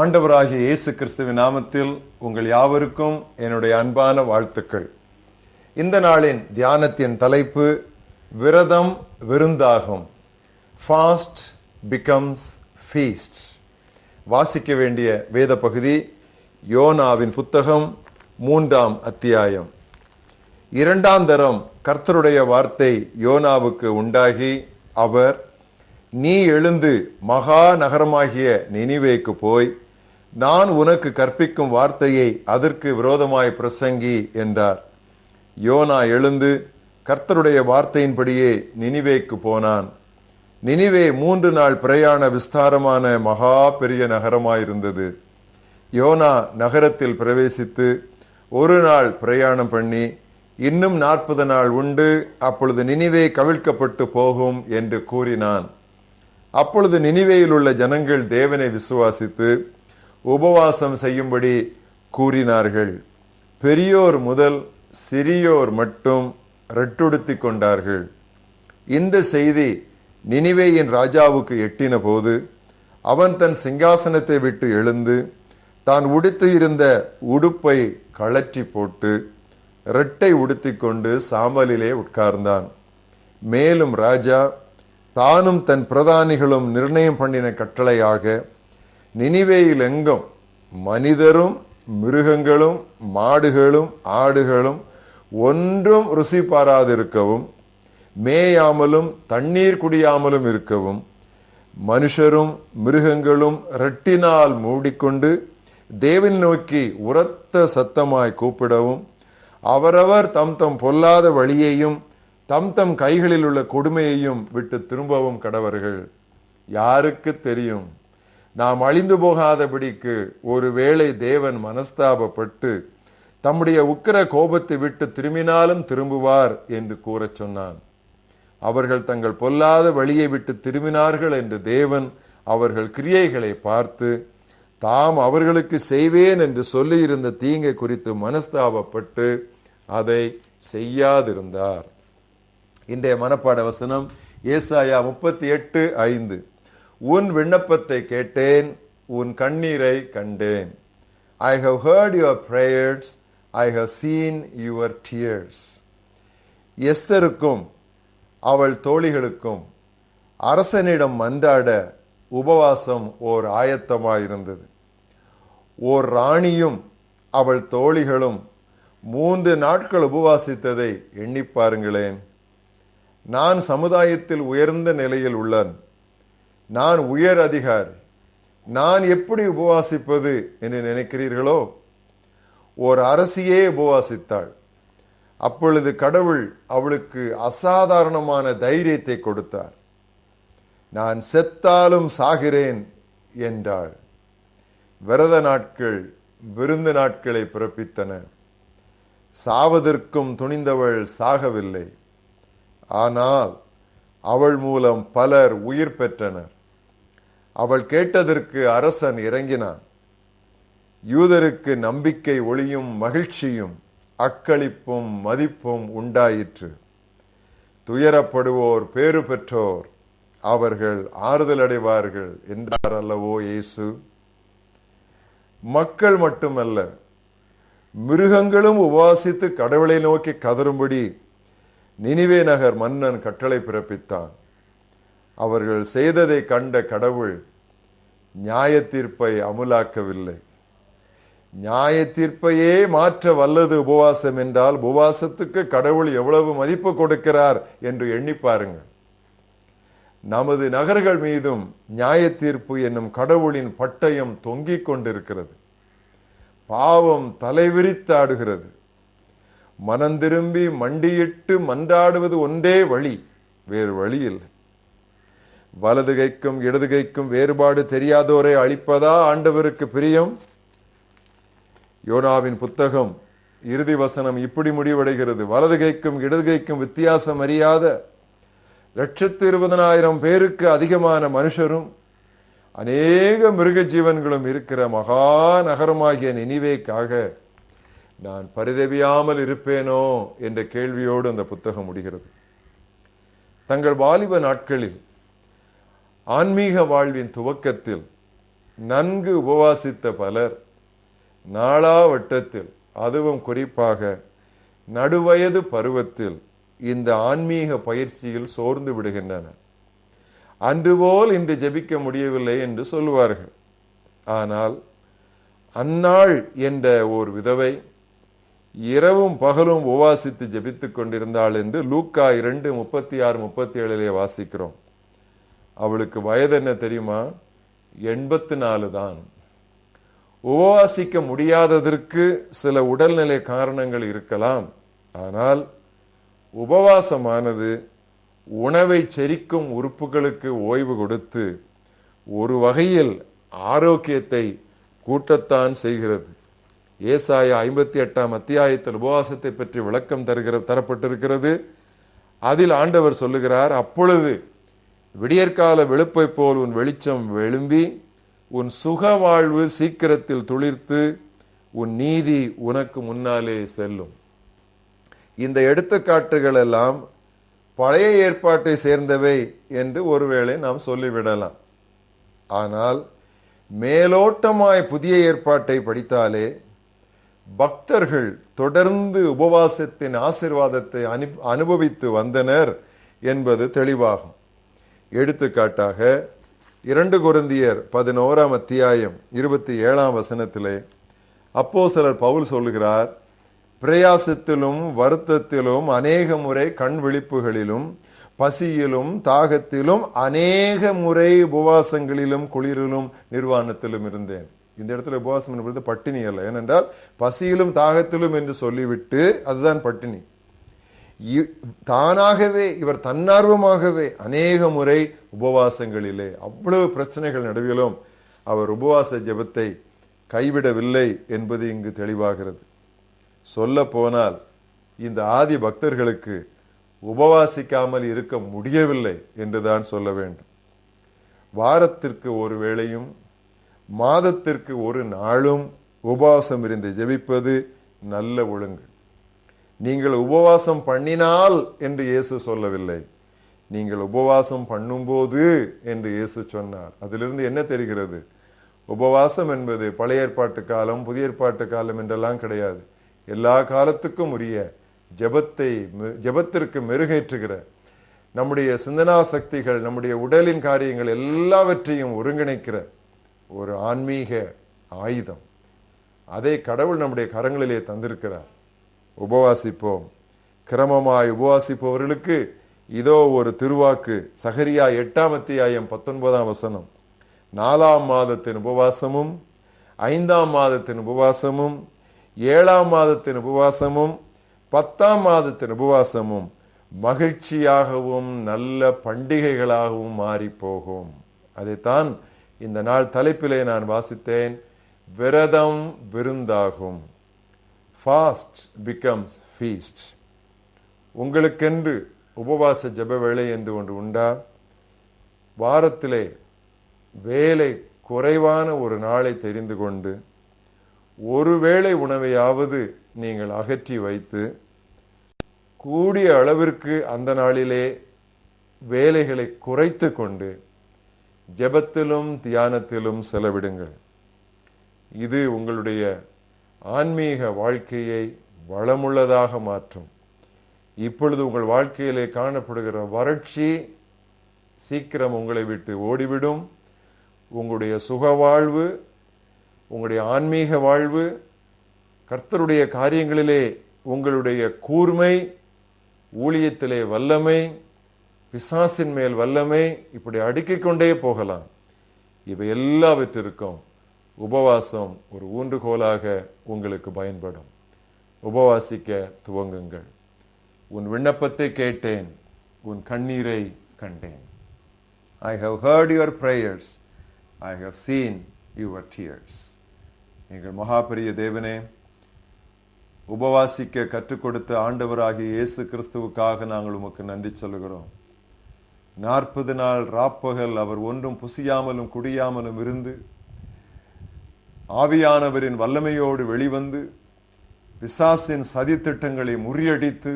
ஆண்டவராகிய இயேசு கிறிஸ்துவின் நாமத்தில் உங்கள் யாவருக்கும் என்னுடைய அன்பான வாழ்த்துக்கள். இந்த நாளின் தியானத்தின் தலைப்பு விரதம் விருந்தாகும். ஃபாஸ்ட் பிகம்ஸ் ஃபீஸ்ட் வாசிக்க வேண்டிய வேத பகுதி யோனாவின் புத்தகம் மூன்றாம் அத்தியாயம். இரண்டாம் தரம் கர்த்தருடைய வார்த்தை யோனாவுக்கு உண்டாகி அவர் நீ எழுந்து மகா நகரமாகிய நினிவேக்கு போய் நான் உனக்கு கற்பிக்கும் வார்த்தையை அதற்கு விரோதமாய் பிரசங்கி என்றார். யோனா எழுந்து கர்த்தருடைய வார்த்தையின்படியே நினிவேக்கு போனான். நினிவே மூன்று நாள் பிரயாண விஸ்தாரமான மகா பெரிய நகரமாயிருந்தது. யோனா நகரத்தில் பிரவேசித்து ஒரு நாள் பிரயாணம் பண்ணி இன்னும் நாற்பது நாள் உண்டு அப்பொழுது நினிவே கவிழ்க்கப்பட்டு போகும் என்று கூறினான். அப்பொழுது நினிவேயில் உள்ள ஜனங்கள் தேவனை விசுவாசித்து உபவாசம் செய்யும்படி கூறினார்கள். பெரியோர் முதல் சிறியோர் மட்டும் ரெட்டுடுத்தி கொண்டார்கள். இந்த செய்தி நினிவேயின் ராஜாவுக்கு எட்டின போது அவன் தன் சிங்காசனத்தை விட்டு எழுந்து தான் உடுத்து இருந்த உடுப்பை கழற்றி போட்டு ரெட்டை உடுத்திக்கொண்டு சாம்பலிலே உட்கார்ந்தான். மேலும் ராஜா தானும் தன் பிரதானிகளும் நிர்ணயம் பண்ணின கட்டளையாக நினிவேயில் எங்கும் மனிதரும் மிருகங்களும் மாடுகளும் ஆடுகளும் ஒன்றும் ருசி பாராதிருக்கவும் மேயாமலும் தண்ணீர் குடியாமலும் இருக்கவும் மனுஷரும் மிருகங்களும் ரெட்டினால் மூடிக்கொண்டு தேவன் நோக்கி உரத்த சத்தமாய் கூப்பிடவும் அவரவர் தம் தம் பொல்லாத வழியையும் தம் தம் கைகளில் உள்ள கொடுமையையும் விட்டு திரும்பவும் கடவர்கள். யாருக்கு தெரியும்? நாம் அழிந்து போகாதபடிக்கு ஒருவேளை தேவன் மனஸ்தாபப்பட்டு தம்முடைய உக்கிர கோபத்தை விட்டு திரும்பினாலும் திரும்புவார் என்று கூறச் சொன்னான். அவர்கள் தங்கள் பொல்லாத வழியை விட்டு திரும்பினார்கள் என்று தேவன் அவர்கள் கிரியைகளை பார்த்து தாம் அவர்களுக்கு செய்வேன் என்று சொல்லியிருந்த தீங்கை குறித்து மனஸ்தாபப்பட்டு அதை செய்யாதிருந்தார். இன்றைய மனப்பாட வசனம் ஏசாயா முப்பத்தி எட்டு ஐந்து. உன் விண்ணப்பத்தை கேட்டேன் உன் கண்ணீரை கண்டேன். I have heard your prayers I have seen your tears எஸ்தருக்கும் அவள் தோழிகளுக்கும் அரசனிடம் மன்றாட உபவாசம் ஓர் ஆயத்தமாயிருந்தது. ஓர் ராணியும் அவள் தோழிகளும் மூன்று நாட்கள் உபவாசித்ததை எண்ணி பாருங்களேன். நான் சமுதாயத்தில் உயர்ந்த நிலையில் உள்ளன். நான் உயர் அதிகாரி. நான் எப்படி உபவாசிப்பது என்று நினைக்கிறீர்களோ? ஓர் அரசியே உபவாசித்தாள். அப்பொழுது கடவுள் அவளுக்கு அசாதாரணமான தைரியத்தை கொடுத்தார். நான் செத்தாலும் சாகிறேன் என்றாள். விரத நாட்கள் விருந்து நாட்களை பிறப்பித்தன. சாவதற்கும் துணிந்தவள் சாகவில்லை. ஆனால் அவள் மூலம் பலர் உயிர் பெற்றனர். அவள் கேட்டதற்கு அரசன் இறங்கினான். யூதருக்கு நம்பிக்கை ஒளியும் மகிழ்ச்சியும் அக்களிப்பும் மதிப்பும் உண்டாயிற்று. துயரப்படுவோர் பேறு பெற்றோர் அவர்கள் ஆறுதல் அடைவார்கள் என்றார் அல்லவோ இயேசு? மக்கள் மட்டுமல்ல மிருகங்களும் உபாசித்து கடவுளை நோக்கி கதறும்படி நினிவே நகர் மன்னன் கட்டளை பிறப்பித்தான். அவர்கள் செய்ததை கண்ட கடவுள் நியாய தீர்ப்பை அமுலாக்கவில்லை. நியாய தீர்ப்பையே மாற்ற வல்லது உபவாசம் என்றால் உபவாசத்துக்கு கடவுள் எவ்வளவு மதிப்பு கொடுக்கிறார் என்று எண்ணி பாருங்கள். நமது நகர்கள் மீதும் நியாய தீர்ப்பு என்னும் கடவுளின் பட்டயம் தொங்கிக் கொண்டிருக்கிறது. பாவம் தலைவிரித்தாடுகிறது மனம் திரும்பி மண்டியிட்டு மன்றாடுவது ஒன்றே வழி வேறு வழி இல்லை. வலது கைக்கும் இடது கைக்கும் வேறுபாடு தெரியாதோரை அழிப்பதா ஆண்டவருக்கு பிரியம்? யோனாவின் புத்தகம் இறுதி வசனம் இப்படி முடிவடைகிறது. வலது கைக்கும் இடது கைக்கும் வித்தியாசம் அறியாத லட்சத்து இருபதனாயிரம் பேருக்கு அதிகமான மனுஷரும் அநேக மிருக ஜீவன்களும் இருக்கிற மகா நகரமாகிய நினைவேக்காக நான் பரிதவியாமல் இருப்பேனோ என்ற கேள்வியோடு அந்த புத்தகம் முடிகிறது. தங்கள் வாலிப நாட்களில் ஆன்மீக வாழ்வின் துவக்கத்தில் நன்கு உபவாசித்த பலர் நாளாவட்டத்தில் அதுவும் குறிப்பாக நடுவயது பருவத்தில் இந்த ஆன்மீக பயிற்சியில் சோர்ந்து விடுகின்றனர். அன்றுபோல் இன்று ஜெபிக்க முடியவில்லை என்று சொல்லுவார்கள். ஆனால் அந்நாள் என்ற ஓர் விதவை இரவும் பகலும் உபவாசித்து ஜபித்து கொண்டிருந்தாள் என்று லூக்கா இரண்டு முப்பத்தி ஆறு முப்பத்தி ஏழிலே வாசிக்கிறோம். அவளுக்கு வயது என்ன தெரியுமா? எண்பத்து நாலு தான். உபவாசிக்க முடியாததற்கு சில உடல்நிலை காரணங்கள் இருக்கலாம். ஆனால் உபவாசமானது உணவை செரிக்கும் உறுப்புகளுக்கு ஓய்வு கொடுத்து ஒரு வகையில் ஆரோக்கியத்தை கூட்டத்தான் செய்கிறது. ஏசாய ஐம்பத்தி எட்டாம் அத்தியாயத்தில் உபவாசத்தை பற்றி விளக்கம் தருகிற தரப்பட்டிருக்கிறது. அதில் ஆண்டவர் சொல்லுகிறார் அப்பொழுது விடியற்கால வெளுப்பை போல் உன் வெளிச்சம் எழும்பி உன் சுக வாழ்வு சீக்கிரத்தில் துளிர்த்து உன் நீதி உனக்கு முன்னாலே செல்லும். இந்த எடுத்துக்காட்டுகள் எல்லாம் பழைய ஏற்பாட்டை சேர்ந்தவை என்று ஒருவேளை நாம் சொல்லிவிடலாம். ஆனால் மேலோட்டமாய் புதிய ஏற்பாட்டை படித்தாலே பக்தர்கள் தொடர்ந்து உபவாசத்தின் ஆசிர்வாதத்தை அனு அனுபவித்து வந்தனர் என்பது தெளிவாகும். எடுத்துக்காட்டாக இரண்டு குருந்தியர் பதினோராம் அத்தியாயம் இருபத்தி ஏழாம் வசனத்திலே அப்போ சிலர் பவுல் சொல்கிறார் பிரயாசத்திலும் வருத்தத்திலும் அநேக முறை கண் விழிப்புகளிலும் பசியிலும் தாகத்திலும் அநேக முறை உபவாசங்களிலும் குளிரிலும் நிர்வாணத்திலும் இருந்தேன். இந்த இடத்துல உபவாசம் என்பது பட்டினி அல்ல. ஏனென்றால் பசியிலும் தாகத்திலும் என்று சொல்லிவிட்டு அதுதான் பட்டினி. இ- தானாகவே இவர் தன்னார்வமாகவே அநேக முறை உபவாசங்களிலே அவ்வளவு பிரச்சனைகள் நடுவிலும் அவர் உபவாச ஜெபத்தை கைவிடவில்லை என்பது இங்கு தெளிவாகிறது. சொல்ல போனால் இந்த ஆதி பக்தர்களுக்கு உபவாசிக்காமல் இருக்க முடியவில்லை என்றுதான் சொல்ல வேண்டும். வாரத்திற்கு ஒரு வேளையும் மாதத்திற்கு ஒரு நாளும் உபவாசம் இருந்து ஜெபிப்பது நல்ல ஒழுங்கு. நீங்கள் உபவாசம் பண்ணினால் என்று இயேசு சொல்லவில்லை. நீங்கள் உபவாசம் பண்ணும்போது என்று இயேசு சொன்னார். அதிலிருந்து என்ன தெரிகிறது? உபவாசம் என்பது பழைய ஏற்பாட்டு காலம் புதிய ஏற்பாட்டு காலம் என்றெல்லாம் கிடையாது. எல்லா காலத்துக்கும் உரிய ஜெபத்தை மெ- ஜெபத்திற்கு மெருகேற்றுகிற நம்முடைய சிந்தனா சக்திகள் நம்முடைய உடலின் காரியங்கள் எல்லாவற்றையும் ஒருங்கிணைக்கிற ஒரு ஆன்மீக ஆயுதம். அதை கடவுள் நம்முடைய கரங்களிலே தந்திருக்கிறார். உபவாசிப்போம். கிரமமாய் உபவாசிப்பவர்களுக்கு இதோ ஒரு திருவாக்கு சகரியா எட்டாம் அத்தியாயம் பத்தொன்பதாம் வசனம். நாலாம் மாதத்தின் உபவாசமும் ஐந்தாம் மாதத்தின் உபவாசமும் ஏழாம் மாதத்தின் உபவாசமும் பத்தாம் மாதத்தின் உபவாசமும் மகிழ்ச்சியாகவும் நல்ல பண்டிகைகளாகவும் மாறி போகும் அதைத்தான் இந்த நாள் தலைப்பிலே நான் வாசித்தேன் விரதம் விருந்தாகும். ஃபாஸ்ட் பிகம்ஸ் ஃபீஸ்ட் உங்களுக்கென்று உபவாச ஜப வேலை என்று ஒன்று உண்டா? வாரத்திலே வேலை குறைவான ஒரு நாளை தெரிந்து கொண்டு ஒருவேளை உணவையாவது நீங்கள் அகற்றி வைத்து கூடிய அளவிற்கு அந்த நாளிலே வேலைகளை குறைத்து கொண்டு ஜெபத்திலும் தியானத்திலும் செலவிடுங்கள். இது உங்களுடைய ஆன்மீக வாழ்க்கையை வளமுள்ளதாக மாற்றும். இப்பொழுது உங்கள் வாழ்க்கையிலே காணப்படுகிற வறட்சி சீக்கிரம் உங்களை விட்டு ஓடிவிடும். உங்களுடைய சுக வாழ்வு உங்களுடைய ஆன்மீக வாழ்வு கர்த்தருடைய காரியங்களிலே உங்களுடைய கூர்மை ஊழியத்திலே வல்லமை பிசாசின் மேல் வல்லமை இப்படி அடுக்கிக் கொண்டே போகலாம். இவை எல்லாவற்றிற்கும் உபவாசம் ஒரு ஊன்றுகோலாக உங்களுக்கு பயன்படும். உபவாசிக்க துவங்குங்கள். உன் விண்ணப்பத்தை கேட்டேன் உன் கண்ணீரை கண்டேன். I have heard your prayers I have seen your tears எங்கள் மகாபெரிய தேவனே உபவாசிக்க கற்றுக் கொடுத்த ஆண்டவராகிய இயேசு கிறிஸ்துவுக்காக நாங்கள் உமக்கு நன்றி சொல்லுகிறோம். நாற்பது நாள் ராப்பகல் அவர் ஒன்றும் புசியாமலும் குடியாமலும் இருந்து ஆவியானவரின் வல்லமையோடு வெளிவந்து பிசாசின் சதித்திட்டங்களை முறியடித்து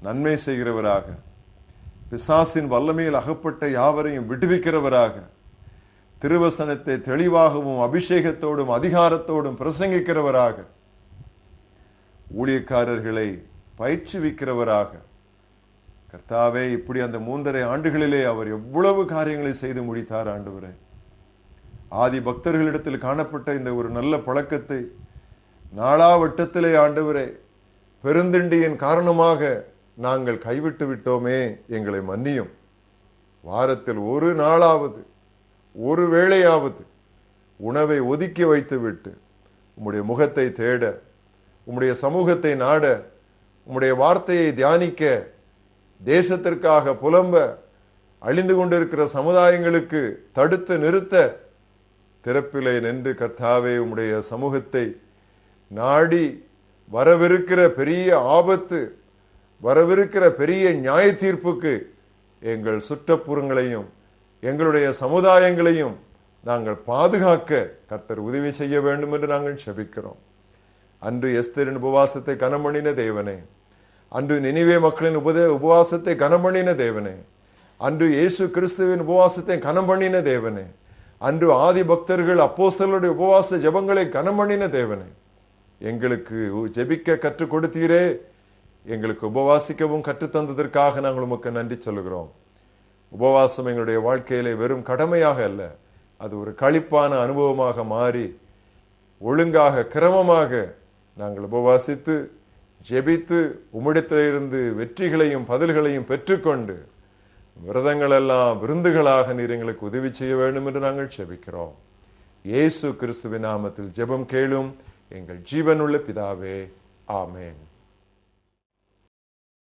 நன்மை செய்கிறவராக பிசாசின் வல்லமையில் அகப்பட்ட யாவரையும் விடுவிக்கிறவராக திருவசனத்தை தெளிவாகவும் அபிஷேகத்தோடும் அதிகாரத்தோடும் பிரசங்கிக்கிறவராக ஊழியக்காரர்களை பயிற்றுவிக்கிறவராக கர்த்தாவே இப்படி அந்த மூன்றரை ஆண்டுகளிலே அவர் எவ்வளவு காரியங்களை செய்து முடித்தார் ஆண்டவரே. ஆதி பக்தர்களிடத்தில் காணப்பட்ட இந்த ஒரு நல்ல பழக்கத்தை நாளாவட்டத்திலே ஆண்டவரே பெருந்திண்டியின் காரணமாக நாங்கள் கைவிட்டு விட்டோமே எங்களை மன்னியும். வாரத்தில் ஒரு நாளாவது ஒரு வேளையாவது உணவை ஒதுக்கி வைத்துவிட்டு உம்முடைய முகத்தை தேட உம்முடைய சமூகத்தை நாட உம்முடைய வார்த்தையை தியானிக்க தேசத்திற்காக புலம்ப அழிந்து கொண்டிருக்கிற சமுதாயங்களுக்கு தடுத்து நிறுத்த திறப்பிலே நின்று கர்த்தாவே உம்முடைய சமூகத்தை நாடி வரவிருக்கிற பெரிய ஆபத்து வரவிருக்கிற பெரிய நியாய தீர்ப்புக்கு எங்கள் சுற்றப்புறங்களையும் எங்களுடைய சமுதாயங்களையும் நாங்கள் பாதுகாக்க கர்த்தர் உதவி செய்ய வேண்டும் என்று நாங்கள் செபிக்கிறோம். அன்று எஸ்தரின் உபவாசத்தை கனமணின தேவனே அன்று நினைவே மக்களின் உபதே உபவாசத்தை கனமணின தேவனே. அன்று இயேசு கிறிஸ்துவின் உபவாசத்தை கனமணின தேவனே. அன்று ஆதி பக்தர்கள் அப்போஸ்தலருடைய உபவாச ஜெபங்களை கனமணின தேவனே. எங்களுக்கு ஜெபிக்க கற்றுக் கொடுத்தீரே. எங்களுக்கு உபவாசிக்கவும் கற்றுத்தந்ததற்காக நாங்கள் உமக்கு நன்றி சொல்லுகிறோம். உபவாசம் எங்களுடைய வாழ்க்கையிலே வெறும் கடமையாக அல்ல அது ஒரு களிப்பான அனுபவமாக மாறி ஒழுங்காக கிரமமாக நாங்கள் உபவாசித்து ஜெபித்து உம்மிடத்திலிருந்து வெற்றிகளையும் பதில்களையும் பெற்றுக்கொண்டு விரதங்கள் எல்லாம் விருந்துகளாக நீர் எங்களுக்கு உதவி செய்ய வேண்டும் என்று நாங்கள் ஜெபிக்கிறோம். இயேசு கிறிஸ்துவின் நாமத்தில் ஜெபம் கேளும். எங்கள் ஜீவனுள்ள பிதாவே ஆமேன்.